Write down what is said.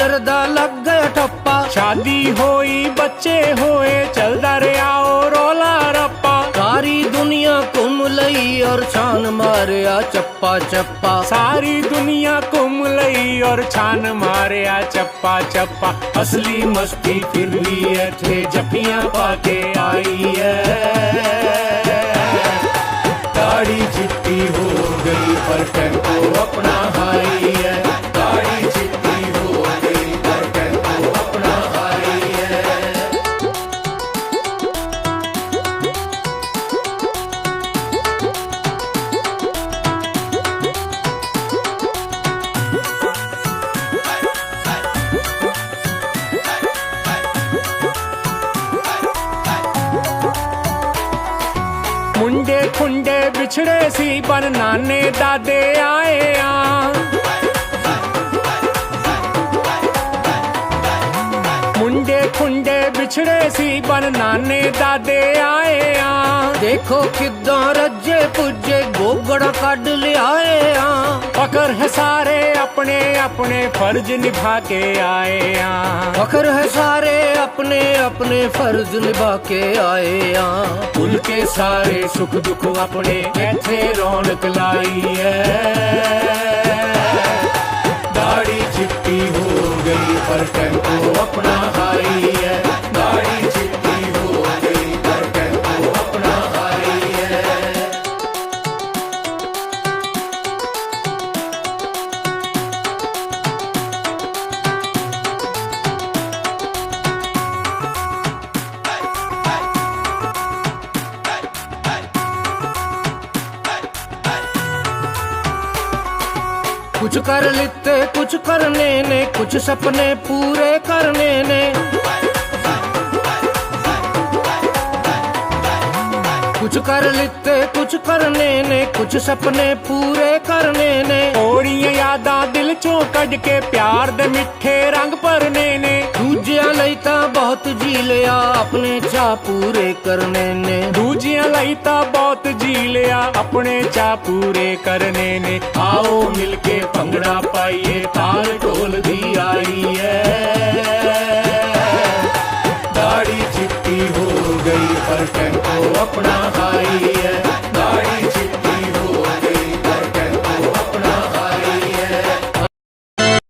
Tyre दा लग गया ठप्पा। शादी होई, बच्चे होए चल रे आओ रोला रप्पा। सारी दुनिया कुम लई और छान मारिया चप्पा चप्पा। सारी दुनिया कुम लई और छान मारिया चप्पा चप्पा। असली मस्ती फिर ली थे जपिया पाके आई है। दाढ़ी चिट्टी हो गई, पर टेंपो अपना हाई है। ਮੁੰਡੇ ਖੁੰਡੇ ਵਿਛੜੇ ਸੀ ਬਨ ਨਾਨੇ ਦਾਦੇ ਆਏ ਆ। ਮੁੰਡੇ ਖੁੰਡੇ ਵਿਛੜੇ ਸੀ ਬਨ ਨਾਨੇ ਦਾਦੇ ਆਏ ਆ। ਦੇਖੋ ਕਿੱਦਾਂ ਰੱਜੇ ਪੁੱਜੇ ਗੋਗੜਾ ਕੱਢ ਲਿਆਏ ਆ। ਫਕਰ ਹੈ ਸਾਰੇ ਆਪਣੇ ਆਪਣੇ ਫਰਜ਼ ਨਿਭਾ ਕੇ ਆਏ ਆ। ਫਖਰ ਹੈ ਸਾਰੇ अपने अपने फ़र्ज़ निभा के आए यहाँ के सारे सुख दुख अपने बैठे रौनक लाई है। दाढ़ी चिट्टी हो गई पर टेंपो अपना कुछ कर लेते, कुछ करने ने कुछ सपने पूरे करने ने। कुछ कर लेते, कुछ करने ने कुछ सपने पूरे करने ने। ਯਾਦਾਂ ਚੋਂ ਕੱਢ ਕੇ ਪਿਆਰ ਦੇ ਮਿੱਠੇ ਰੰਗ ਭਰਨੇ ਨੇ। ਦੂਜਿਆਂ ਲਈ ਤਾਂ ਬਹੁਤ ਜੀ ਲਿਆ ਆਪਣੇ ਚਾਹ ਪੂਰੇ ਕਰਨੇ ਨੇ। ਦੂਜਿਆਂ ਲਈ ਤਾਂ ਬਹੁਤ ਜੀ ਲਿਆ ਆਪਣੇ ਚਾਹ ਪੂਰੇ ਕਰਨੇ ਨੇ। ਆਓ ਮਿਲ ਕੇ ਭੰਗੜਾ ਪਾਈਏ, ਤਾਲ ਢੋਲ ਦੀ ਆਈ ਐ ਦਾੜੀ ਚਿੱਟੀ ਹੋ ਗਈ, ਪਰ ਟੈਂਪੋ ਆਪਣਾ ਹਾਈ